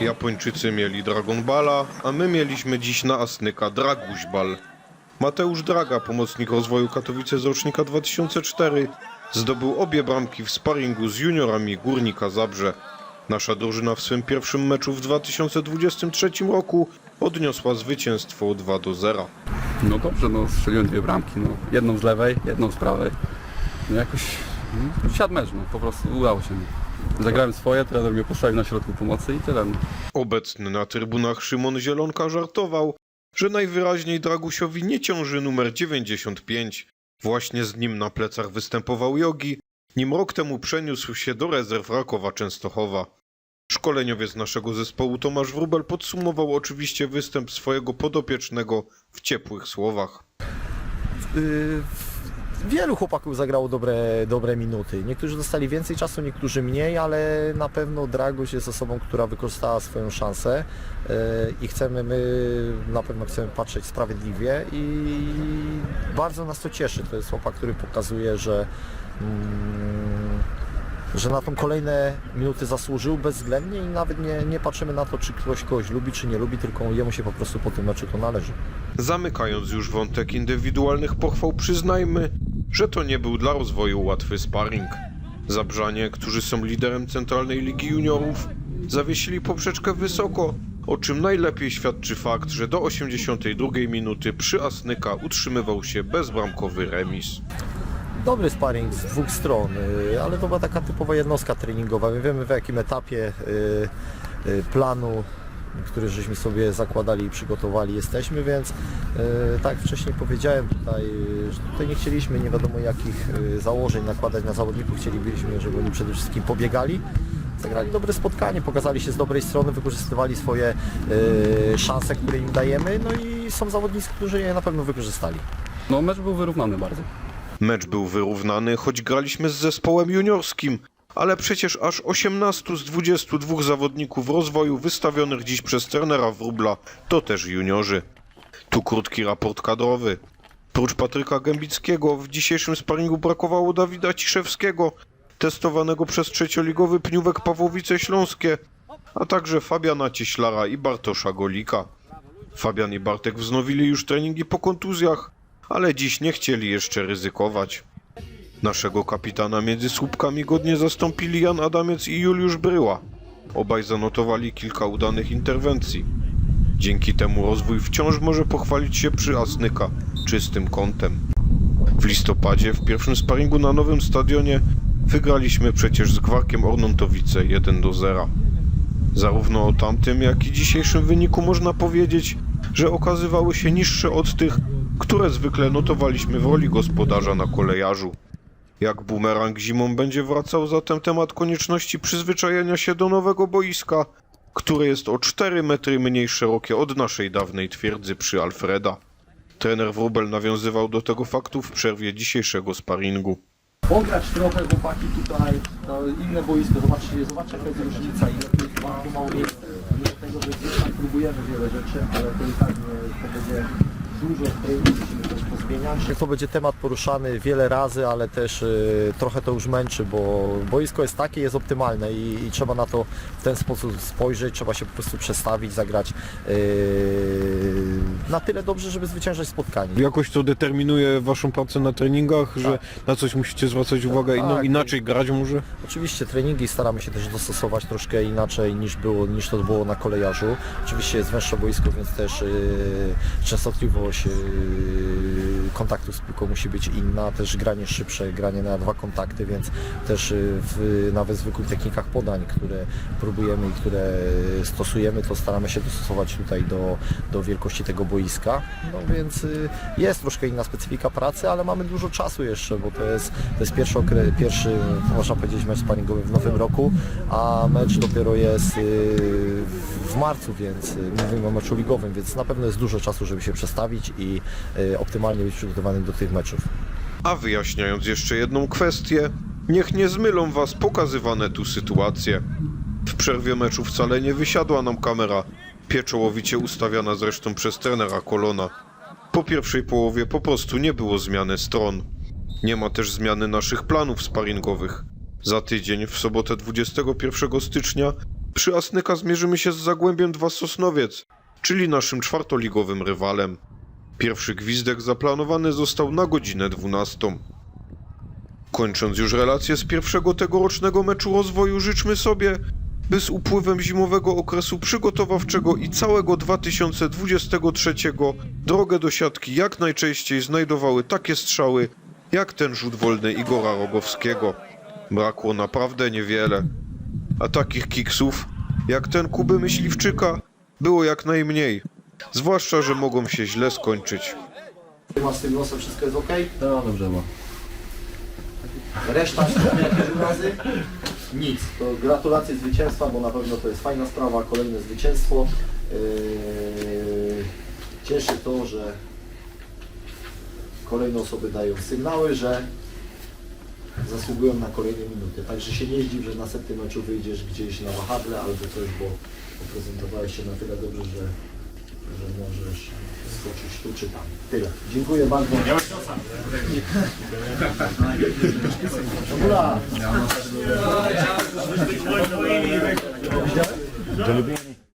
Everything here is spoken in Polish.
Japończycy mieli Dragon Balla, a my mieliśmy dziś na Asnyka Draguś Ball. Mateusz Draga, pomocnik rozwoju Katowice z rocznika 2004, zdobył obie bramki w sparingu z juniorami Górnika Zabrze. Nasza drużyna w swym pierwszym meczu w 2023 roku odniosła zwycięstwo 2 do 0. No dobrze, no strzeliłem dwie bramki, no. Jedną z lewej, jedną z prawej. No jakoś no, siadł mecz, no po prostu udało się. Zagrałem swoje, trener mnie postawił na środku pomocy i tyle. No. Obecny na trybunach Szymon Zielonka żartował, że najwyraźniej Dragusiowi nie ciąży numer 95. Właśnie z nim na plecach występował Jogi, nim rok temu przeniósł się do rezerw Rakowa Częstochowa. Szkoleniowiec naszego zespołu Tomasz Wróbel podsumował oczywiście występ swojego podopiecznego w ciepłych słowach. Y, Wielu chłopaków zagrało dobre, dobre minuty. Niektórzy dostali więcej czasu, niektórzy mniej, ale na pewno Draguś jest osobą, która wykorzystała swoją szansę y, i chcemy, my na pewno chcemy patrzeć sprawiedliwie i bardzo nas to cieszy. To jest chłopak, który pokazuje, że mm, że na tą kolejne minuty zasłużył bezwzględnie i nawet nie, nie patrzymy na to, czy ktoś kogoś lubi, czy nie lubi, tylko jemu się po prostu po tym meczu to należy. Zamykając już wątek indywidualnych pochwał, przyznajmy, że to nie był dla rozwoju łatwy sparring. Zabrzanie, którzy są liderem Centralnej Ligi Juniorów, zawiesili poprzeczkę wysoko, o czym najlepiej świadczy fakt, że do 82 minuty przy Asnyka utrzymywał się bezbramkowy remis. Dobry sparring z dwóch stron, y, ale to była taka typowa jednostka treningowa. My wiemy w jakim etapie y, y, planu, który żeśmy sobie zakładali i przygotowali jesteśmy, więc tak wcześniej powiedziałem tutaj, że tutaj nie chcieliśmy nie wiadomo jakich założeń nakładać na zawodników, chcielibyśmy, żeby oni przede wszystkim pobiegali. Zagrali dobre spotkanie, pokazali się z dobrej strony, wykorzystywali swoje szanse, które im dajemy, no i są zawodnicy, którzy je na pewno wykorzystali. no mecz był wyrównany bardzo. Mecz był wyrównany, choć graliśmy z zespołem juniorskim, ale przecież aż 18 z 22 zawodników rozwoju wystawionych dziś przez trenera Wróbla to też juniorzy. Tu krótki raport kadrowy. Prócz Patryka Gębickiego w dzisiejszym sparingu brakowało Dawida Ciszewskiego, testowanego przez trzecioligowy Pniówek Pawłowice Śląskie, a także Fabiana Cieślara i Bartosza Golika. Fabian i Bartek wznowili już treningi po kontuzjach, ale dziś nie chcieli jeszcze ryzykować. Naszego kapitana między słupkami godnie zastąpili Jan Adamiec i Juliusz Bryła. Obaj zanotowali kilka udanych interwencji. Dzięki temu rozwój wciąż może pochwalić się przy Asnyka czystym kątem. W listopadzie w pierwszym sparingu na nowym stadionie wygraliśmy przecież z Gwarkiem Ornontowice 1 do 0. Zarówno o tamtym, jak i dzisiejszym wyniku można powiedzieć, że okazywały się niższe od tych, które zwykle notowaliśmy w roli gospodarza na kolejarzu. Jak bumerang zimą będzie wracał zatem temat konieczności przyzwyczajenia się do nowego boiska, które jest o 4 metry mniej szerokie od naszej dawnej twierdzy przy Alfreda. Trener Wróbel nawiązywał do tego faktu w przerwie dzisiejszego sparingu. pograć trochę chłopaki tutaj, to inne boisko, zobaczcie, zobaczcie jaka jest różnica, ile tu jest mało miejsca. Mimo tego, że gdzieś tam próbujemy wiele rzeczy, ale to i tak nie, to będzie duas ou três pozmieniać. To będzie temat poruszany wiele razy, ale też y, trochę to już męczy, bo boisko jest takie, jest optymalne i, i trzeba na to w ten sposób spojrzeć, trzeba się po prostu przestawić, zagrać y, na tyle dobrze, żeby zwyciężać spotkanie. Jakoś to determinuje waszą pracę na treningach, że na coś musicie zwracać uwagę, inno, Tak. inaczej grać może? Oczywiście treningi staramy się też dostosować troszkę inaczej niż, było, niż to było na kolejarzu. Oczywiście jest węższe boisko, więc też yy, częstotliwość yy, kontaktu z piłką musi być inna, też granie szybsze, granie na dwa kontakty, więc też yy, w nawet zwykłych technikach podań, które próbujemy i które stosujemy, to staramy się dostosować tutaj do, do wielkości tego boiska. No więc yy, jest troszkę inna specyfika pracy, ale mamy dużo czasu jeszcze, bo to jest, to jest pierwszy, okre, pierwszy można powiedzieć, mecz sparingowy w nowym roku, a mecz dopiero jest yy, w marcu, więc mówimy o meczu ligowym, więc na pewno jest dużo czasu, żeby się przestawić i optymalnie przygotowanym do tych meczów. A wyjaśniając jeszcze jedną kwestię, niech nie zmylą was pokazywane tu sytuacje. W przerwie meczu wcale nie wysiadła nam kamera, pieczołowicie ustawiana zresztą przez trenera Kolona. Po pierwszej połowie po prostu nie było zmiany stron. Nie ma też zmiany naszych planów sparingowych. Za tydzień, w sobotę 21 stycznia, przy Asnyka zmierzymy się z Zagłębiem 2 Sosnowiec, czyli naszym czwartoligowym rywalem. Pierwszy gwizdek zaplanowany został na godzinę 12. Kończąc już relację z pierwszego tegorocznego meczu rozwoju, życzmy sobie, by z upływem zimowego okresu przygotowawczego i całego 2023 drogę do siatki jak najczęściej znajdowały takie strzały, jak ten rzut wolny Igora Rogowskiego. Brakło naprawdę niewiele. A takich kiksów, jak ten Kuby Myśliwczyka, było jak najmniej. Zwłaszcza, że mogą się źle skończyć. Masz z tym nosem, wszystko jest ok? No dobrze, bo. Reszta, jakieś urazy? Nic. To gratulacje zwycięstwa, bo na pewno to jest fajna sprawa, kolejne zwycięstwo. Yy, Cieszy to, że kolejne osoby dają sygnały, że zasługują na kolejne minuty. Także się nie zdziw, że w następnym meczu wyjdziesz gdzieś na wahadle albo coś, bo prezentowałeś się na tyle dobrze, że, że możesz skoczyć tu czy tam. Tyle. Dziękuję bardzo. Dobra.